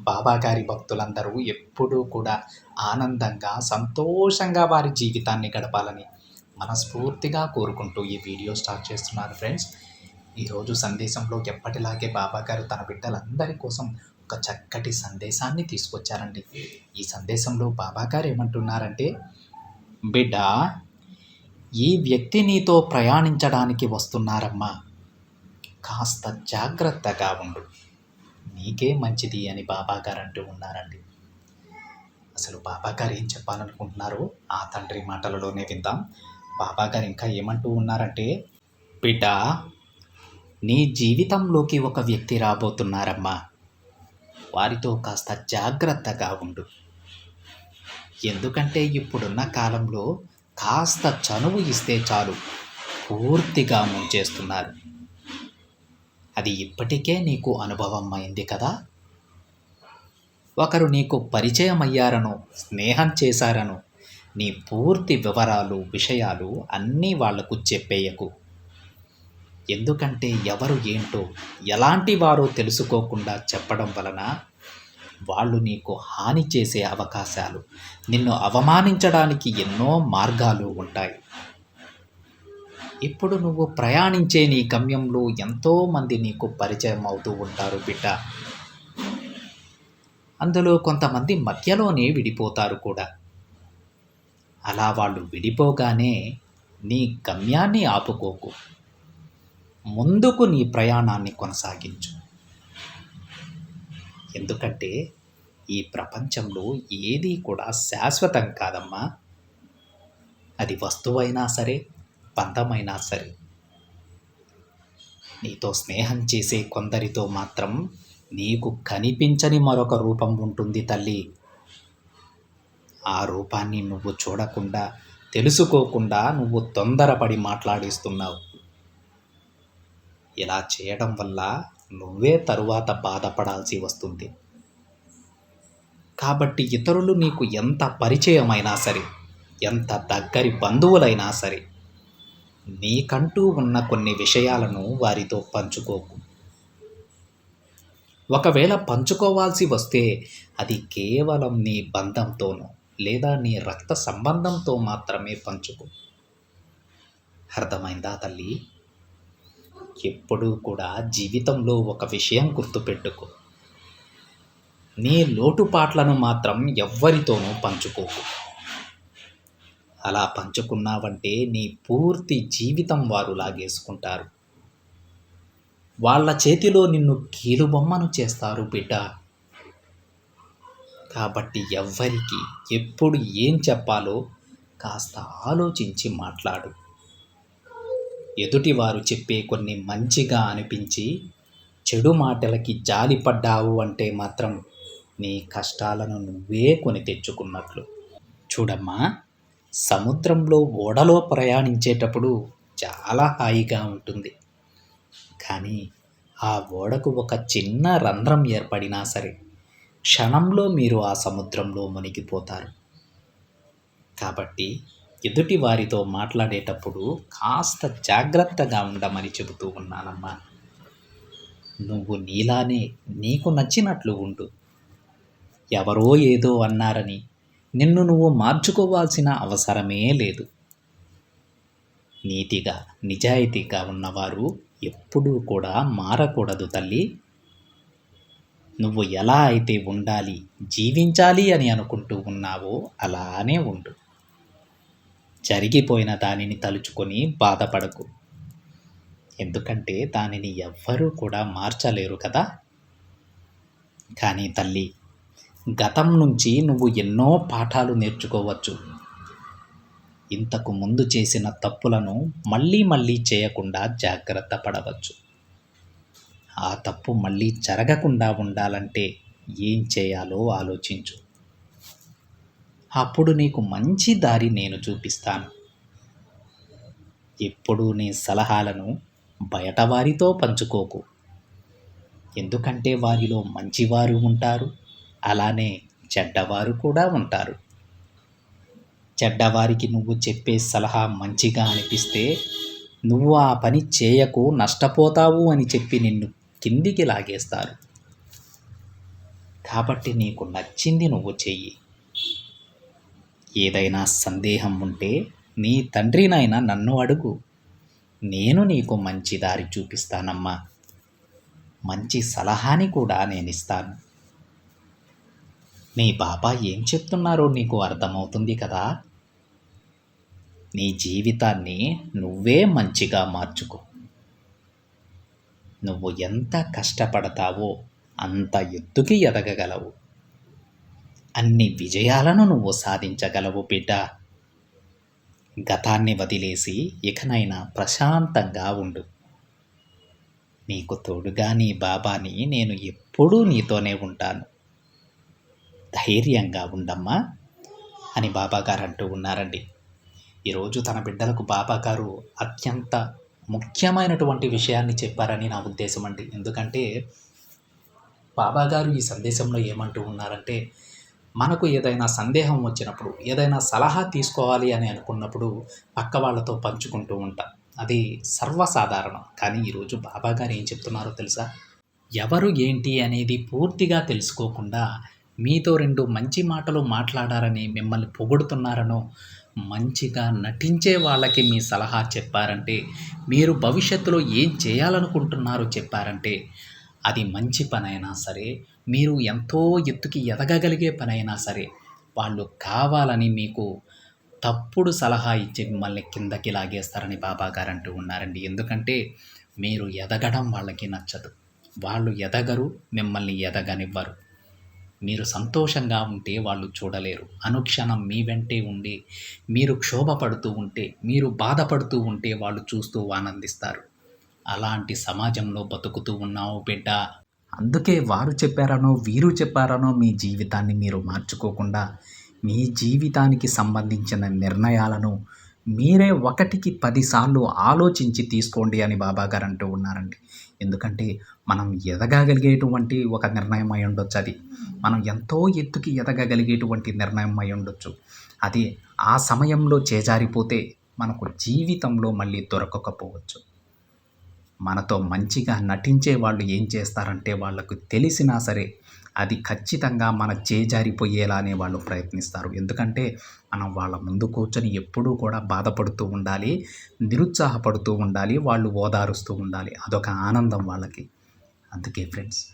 బాబాగారి భక్తులందరూ ఎప్పుడూ కూడా ఆనందంగా సంతోషంగా వారి జీవితాన్ని గడపాలని మనస్ఫూర్తిగా కోరుకుంటూ ఈ వీడియో స్టార్ట్ చేస్తున్నారు ఫ్రెండ్స్. ఈరోజు సందేశంలో ఎప్పటిలాగే బాబాగారు తన బిడ్డలందరి కోసం ఒక చక్కటి సందేశాన్ని తీసుకొచ్చారండి. ఈ సందేశంలో బాబాగారు ఏమంటున్నారంటే బిడ్డ ఈ వ్యక్తి నీతో ప్రయాణించడానికి వస్తున్నారమ్మా. కాస్త జాగ్రత్తగా ఉండు. నీకే మంచిది అని బాబాగారు అంటూ ఉన్నారండి. అసలు బాబాగారు ఏం చెప్పాలనుకుంటున్నారో ఆ తండ్రి మాటలలోనే విందాం. బాబా గారు ఇంకా ఏమంటూ ఉన్నారంటే బిడ్డ నీ జీవితంలోకి ఒక వ్యక్తి రాబోతున్నారమ్మా. వారితో కాస్త జాగ్రత్తగా ఉండు. ఎందుకంటే ఇప్పుడున్న కాలంలో కాస్త చనువు ఇస్తే చాలు. పూర్తిగా ముంచేస్తున్నారు. అది ఇప్పటికే నీకు అనుభవం అయింది కదా? ఒకరు నీకు పరిచయం అయ్యారనో స్నేహం చేశారనో నీ పూర్తి వివరాలు విషయాలు అన్నీ వాళ్ళకు చెప్పేయకు. ఎందుకంటే ఎవరు ఏంటో ఎలాంటి వారో తెలుసుకోకుండా చెప్పడం వలన వాళ్ళు నీకు హాని చేసే అవకాశాలు నిన్ను అవమానించడానికి ఎన్నో మార్గాలు ఉంటాయి. ఇప్పుడు నువ్వు ప్రయాణించే నీ గమ్యంలో ఎంతోమంది నీకు పరిచయం అవుతూ ఉంటారు బిడ్డ. అందులో కొంతమంది మధ్యలోనే విడిపోతారు కూడా. అలా వాళ్ళు విడిపోగానే నీ గమ్యాన్ని ఆపుకోకు. ముందుకు నీ ప్రయాణాన్ని కొనసాగించు. ఎందుకంటే ఈ ప్రపంచంలో ఏది కూడా శాశ్వతం కాదమ్మా. అది వస్తువైనా సరే బంధమైనా సరే. నీతో స్నేహం చేసే కొందరితో మాత్రం నీకు కనిపించని మరొక రూపం ఉంటుంది తల్లి. ఆ రూపాన్ని నువ్వు చూడకుండా తెలుసుకోకుండా నువ్వు తొందరపడి మాట్లాడిస్తున్నావు. ఇలా చేయడం వల్ల నువ్వే తరువాత బాధపడాల్సి వస్తుంది. కాబట్టి ఇతరులు నీకు ఎంత పరిచయమైనా సరే ఎంత దగ్గరి బంధువులైనా సరే నీకంటూ ఉన్న కొన్ని విషయాలను వారితో పంచుకోకు. ఒకవేళ పంచుకోవాల్సి వస్తే అది కేవలం నీ బంధంతోనో లేదా నీ రక్త సంబంధంతో మాత్రమే పంచుకో. అర్థమైందా తల్లి? ఎప్పుడూ కూడా జీవితంలో ఒక విషయం గుర్తుపెట్టుకో. నీ లోటుపాట్లను మాత్రం ఎవ్వరితోనూ పంచుకోకు. అలా పంచుకున్నావంటే నీ పూర్తి జీవితం వారు లాగేసుకుంటారు. వాళ్ళ చేతిలో నిన్ను కీలుబొమ్మను చేస్తారు బిడ్డ. కాబట్టి ఎవ్వరికి ఎప్పుడు ఏం చెప్పాలో కాస్త ఆలోచించి మాట్లాడు. ఎదుటివారు చెప్పే కొన్ని మంచిగా అనిపించి చెడు మాటలకి జాలిపడ్డావు అంటే మాత్రం నీ కష్టాలను నువ్వే కొని తెచ్చుకున్నట్లు. చూడమ్మా సముద్రంలో ఓడలో ప్రయాణించేటప్పుడు చాలా హాయిగా ఉంటుంది. కానీ ఆ ఓడకు ఒక చిన్న రంధ్రం ఏర్పడినా సరే క్షణంలో మీరు ఆ సముద్రంలో మునిగిపోతారు. కాబట్టి ఎదుటి వారితో మాట్లాడేటప్పుడు కాస్త జాగ్రత్తగా ఉండమని చెబుతూ ఉన్నానమ్మా. నువ్వు నీలానే నీకు నచ్చినట్లు ఉండు. ఎవరో ఏదో అన్నారని నిన్ను నువ్వు మార్చుకోవాల్సిన అవసరమే లేదు. నీతిగా నిజాయితీగా ఉన్నవారు ఎప్పుడూ కూడా మారకూడదు తల్లి. నువ్వు ఎలా అయితే ఉండాలి జీవించాలి అని అనుకుంటూ ఉన్నావో అలానే ఉండు. జరిగిపోయిన దానిని తలుచుకొని బాధపడకు. ఎందుకంటే దానిని ఎవ్వరూ కూడా మార్చలేరు కదా. కానీ తల్లి గతం నుంచి నువ్వు ఎన్నో పాఠాలు నేర్చుకోవచ్చు. ఇంతకు ముందు చేసిన తప్పులను మళ్ళీ మళ్ళీ చేయకుండా జాగ్రత్త పడవచ్చు. ఆ తప్పు మళ్ళీ జరగకుండా ఉండాలంటే ఏం చేయాలో ఆలోచించు. అప్పుడు నీకు మంచి దారి నేను చూపిస్తాను. ఎప్పుడూ నీ సలహాలను బయట వారితో పంచుకోకు. ఎందుకంటే వారిలో మంచివారు ఉంటారు. అలానే చెడ్డవారు కూడా ఉంటారు. చెడ్డవారికి నువ్వు చెప్పే సలహా మంచిగా అనిపిస్తే నువ్వు ఆ పని చేయకు నష్టపోతావు అని చెప్పి నిన్ను కిందికి లాగేస్తారు. కాబట్టి నీకు నచ్చింది నువ్వు చెయ్యి. ఏదైనా సందేహం ఉంటే నీ తండ్రినైనా నన్ను అడుగు. నేను నీకు మంచి దారి చూపిస్తానమ్మా. మంచి సలహాని కూడా నేను ఇస్తాను నీ బాబా ఏం చెప్తున్నారో నీకు అర్థమవుతుంది కదా? నీ జీవితాన్ని నువ్వే మంచిగా మార్చుకో. నువ్వు ఎంత కష్టపడతావో అంత ఎత్తుకి ఎదగగలవు. అన్ని విజయాలను నువ్వు సాధించగలవు బిడ్డ. గతాన్ని వదిలేసి ఇకనైనా ప్రశాంతంగా ఉండు. నీకు తోడుగా నీ బాబాని నేను ఎప్పుడూ నీతోనే ఉంటాను. ధైర్యంగా ఉండమ్మా అని బాబాగారు అంటూ ఉన్నారండి. ఈరోజు తన బిడ్డలకు బాబాగారు అత్యంత ముఖ్యమైనటువంటి విషయాన్ని చెప్పారని నా ఉద్దేశం అండి. ఎందుకంటే బాబాగారు ఈ సందేశంలో ఏమంటూ ఉన్నారంటే మనకు ఏదైనా సందేహం వచ్చినప్పుడు ఏదైనా సలహా తీసుకోవాలి అని అనుకున్నప్పుడు పక్క వాళ్ళతో పంచుకుంటూ ఉంటాం. అది సర్వసాధారణం. కానీ ఈరోజు బాబాగారు ఏం చెప్తున్నారో తెలుసా? ఎవరు ఏంటి అనేది పూర్తిగా తెలుసుకోకుండా మీతో రెండు మంచి మాటలు మాట్లాడారని మిమ్మల్ని పొగుడుతున్నారనో మంచిగా నటించే వాళ్ళకి మీ సలహా చెప్పారంటే మీరు భవిష్యత్తులో ఏం చేయాలనుకుంటున్నారో చెప్పారంటే అది మంచి పనైనా సరే మీరు ఎంతో ఎత్తుకి ఎదగగలిగే పనైనా సరే వాళ్ళు కావాలని మీకు తప్పుడు సలహా ఇచ్చి మిమ్మల్ని కిందకి లాగేస్తారని బాబా గారు అంటూ ఉన్నారండి. ఎందుకంటే మీరు ఎదగడం వాళ్ళకి నచ్చదు. వాళ్ళు ఎదగరు మిమ్మల్ని ఎదగనివ్వరు. మీరు సంతోషంగా ఉంటే వాళ్ళు చూడలేరు. అనుక్షణం మీ వెంటే ఉండి మీరు క్షోభపడుతూ ఉంటే మీరు బాధపడుతూ ఉంటే వాళ్ళు చూస్తూ ఆనందిస్తారు. అలాంటి సమాజంలో బతుకుతూ ఉన్నావు బిడ్డ. అందుకే వారు చెప్పారనో వీరు చెప్పారనో మీ జీవితాన్ని మీరు మార్చుకోకుండా మీ జీవితానికి సంబంధించిన నిర్ణయాలను మీరే ఒకటికి పదిసార్లు ఆలోచించి తీసుకోండి అని బాబాగారు అంటూ ఉన్నారండి. ఎందుకంటే మనం ఎదగగలిగేటువంటి ఒక నిర్ణయం అయి ఉండొచ్చు అది. మనం ఎంతో ఎత్తుకి ఎదగగలిగేటువంటి నిర్ణయం అయి ఉండొచ్చు. అది ఆ సమయంలో చేజారిపోతే మనకు జీవితంలో మళ్ళీ దొరకకపోవచ్చు. మనతో మంచిగా నటించే వాళ్ళు ఏం చేస్తారంటే వాళ్ళకు తెలిసినా సరే అది ఖచ్చితంగా మన చేజారిపోయేలానే వాళ్ళు ప్రయత్నిస్తారు. ఎందుకంటే మనం వాళ్ళ ముందు కూర్చొని ఎప్పుడూ కూడా బాధపడుతూ ఉండాలి నిరుత్సాహపడుతూ ఉండాలి వాళ్ళు ఓదారుస్తూ ఉండాలి. అదొక ఆనందం వాళ్ళకి. అందుకే ఫ్రెండ్స్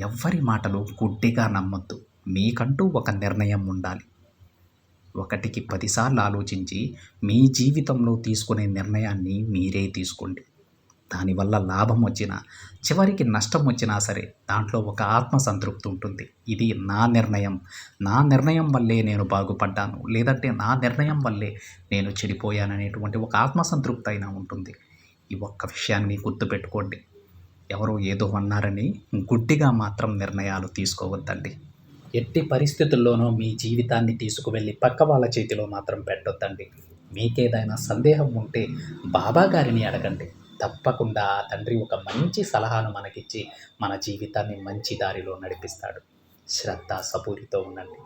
ఎవ్వరి మాటలు గుడ్డిగా నమ్మొద్దు. మీకంటూ ఒక నిర్ణయం ఉండాలి. ఒకటికి పదిసార్లు ఆలోచించి మీ జీవితంలో తీసుకునే నిర్ణయాన్ని మీరే తీసుకోండి. దానివల్ల లాభం వచ్చినా చివరికి నష్టం వచ్చినా సరే దాంట్లో ఒక ఆత్మసంతృప్తి ఉంటుంది. ఇది నా నిర్ణయం. నా నిర్ణయం వల్లే నేను బాగుపడ్డాను. లేదంటే నా నిర్ణయం వల్లే నేను చెడిపోయాననేటువంటి ఒక ఆత్మసంతృప్తి అయినా ఉంటుంది. ఈ ఒక్క విషయాన్ని గుర్తుపెట్టుకోండి. ఎవరో ఏదో అన్నారని గుడ్డిగా మాత్రం నిర్ణయాలు తీసుకోవద్దండి. ఎట్టి పరిస్థితుల్లోనూ మీ జీవితాన్ని తీసుకువెళ్ళి పక్క వాళ్ళ చేతిలో మాత్రం పెట్టొద్దండి. మీకేదైనా సందేహం ఉంటే బాబా గారిని అడగండి. తప్పకుండా తండ్రి ఒక మంచి సలహాను మనకిచ్చి మన జీవితాన్ని మంచి దారిలో నడిపిస్తాడు. శ్రద్ధ సపూరితో ఉండండి.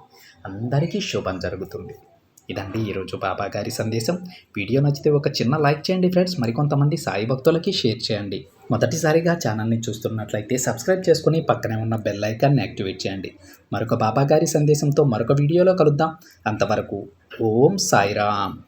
అందరికీ శుభం జరుగుతుంది. ఇదండి ఈరోజు బాబా గారి సందేశం. వీడియో నచ్చితే ఒక చిన్న లైక్ చేయండి ఫ్రెండ్స్. మరికొంతమంది సాయి భక్తులకి షేర్ చేయండి. మొదటిసారిగా ఛానల్ని చూస్తున్నట్లయితే సబ్స్క్రైబ్ చేసుకుని పక్కనే ఉన్న బెల్ ఐకాన్ని యాక్టివేట్ చేయండి. మరొక బాబా గారి సందేశంతో మరొక వీడియోలో కలుద్దాం. అంతవరకు ఓం సాయిరామ్.